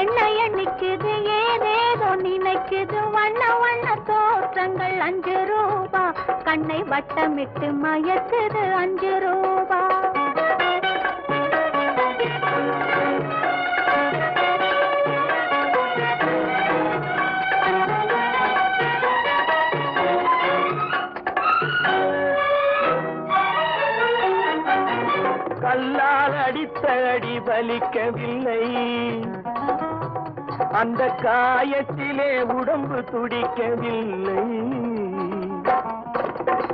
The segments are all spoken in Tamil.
என்ன எண்ணிக்குது ஏதேதோ நினைக்குது. வண்ண வண்ண தோற்றங்கள் அஞ்சு ரூபா. கண்ணை வட்டமிட்டு மயக்குது அஞ்சு ரூபா. கல்லால் அடித்த அடி பலிக்கவில்லை அந்த காயத்திலே உடம்பு துடிக்கவில்லை.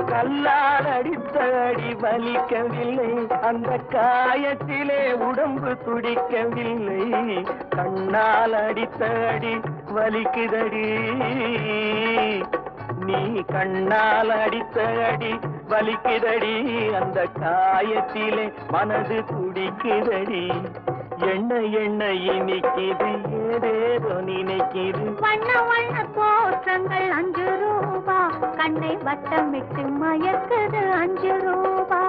கல்லால் அடித்த அடி வலிக்கவில்லை. அந்த காயத்திலே உடம்பு துடிக்கவில்லை. கண்ணால் அடித்த அடி வலிக்குதடி. நீ கண்ணால் அடித்த அடி வலிக்குதடி அந்த காயத்திலே மனது துடிக்குதடி. என்ன என்ன இனிக்குது ஏதேதோ நினைக்குது. வண்ண வண்ண தோற்றங்கள் அஞ்சு ரூபா. கண்ணை வட்டமிட்டு மயக்குது அஞ்சு ரூபா.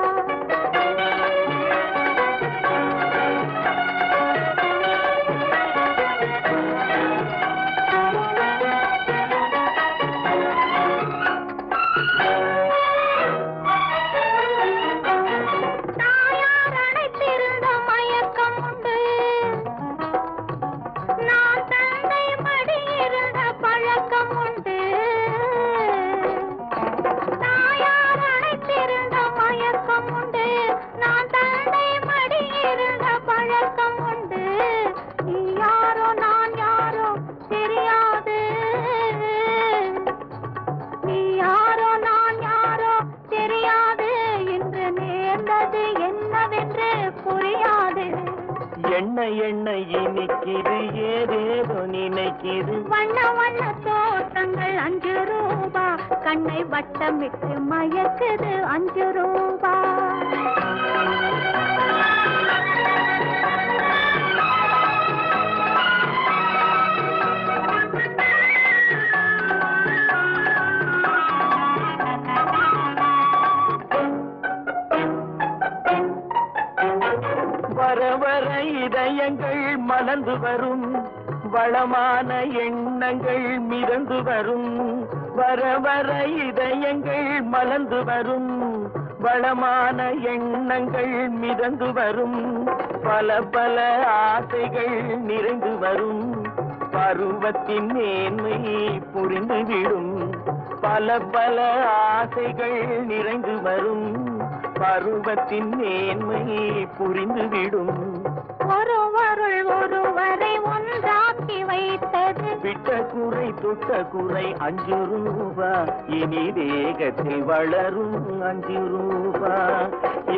எண்ண எண்ண இனிக்குது ஏதேதோ நினைக்குது. வண்ண வண்ண தோட்டங்கள் அஞ்சு ரூபா கண்ணை வட்டமிட்டு மயக்குது அஞ்சு ரூபா. வர வர இதயங்கள் மலர்ந்து வரும். வளமான எண்ணங்கள் மிதந்து வரும். வர வர இதயங்கள் மலர்ந்து வரும். வளமான எண்ணங்கள் மிதந்து வரும். பல பல ஆசைகள் நிறைந்து வரும். பருவத்தின் மேன்மை புரிந்துவிடும். பல பல ஆசைகள் நிறைந்து வரும். பருவத்தின் மேன்மை புரிந்துவிடும். ஒருவருள் ஒருவரை ஒன்றாக்கி வைத்தது. விட்ட குறை தொட்ட குறை அஞ்சு ரூபா இனி வேகத்தில் வளரும் அஞ்சு ரூபா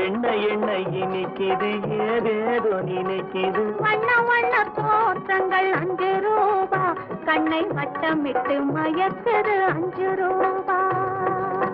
எண்ண எண்ண இனிக்குது ஏதேதோ நினைக்குது. வண்ண வண்ண தோற்றங்கள் அஞ்சு ரூபா கண்ணை வட்டமிட்டு மயக்குது அஞ்சு ரூபா